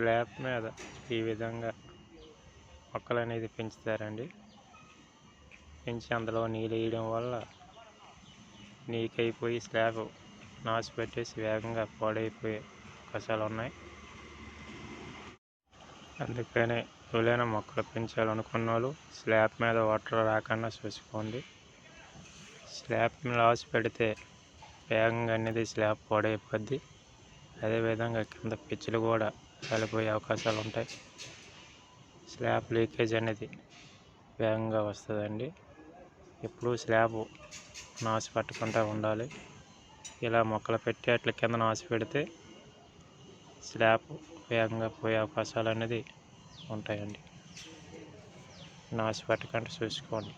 Slab మీద ఈ విధంగా మొక్కలు అనేది పెంచుతారండి. పెంచి అందులో నీళ్ళు వేయడం వల్ల నీకైపోయి స్లాబ్ నాసు పెట్టేసి వేగంగా పాడైపోయే అవకాశాలు ఉన్నాయి. అందుకనే ఎవరైనా మొక్కలు పెంచాలనుకున్న వాళ్ళు స్లాబ్ మీద వాటర్ రాకుండా చూసుకోండి. స్లాబ్ లాస్ పెడితే వేగంగా అనేది స్లాబ్ పాడైపోద్ది. అదేవిధంగా కింద పిచ్చులు కూడా కాలిపోయే అవకాశాలు ఉంటాయి స్లాబ్ లీకేజ్ అనేది వేగంగా వస్తుందండి. ఎప్పుడు స్లాబ్ నాసు పట్టకుండా ఉండాలి. ఇలా మొక్కలు పెట్టి అట్ల కింద నాసు పెడితే స్లాబ్ వేగంగా పోయే అవకాశాలు అనేది ఉంటాయండి. నాసు పట్టకుండా చూసుకోండి.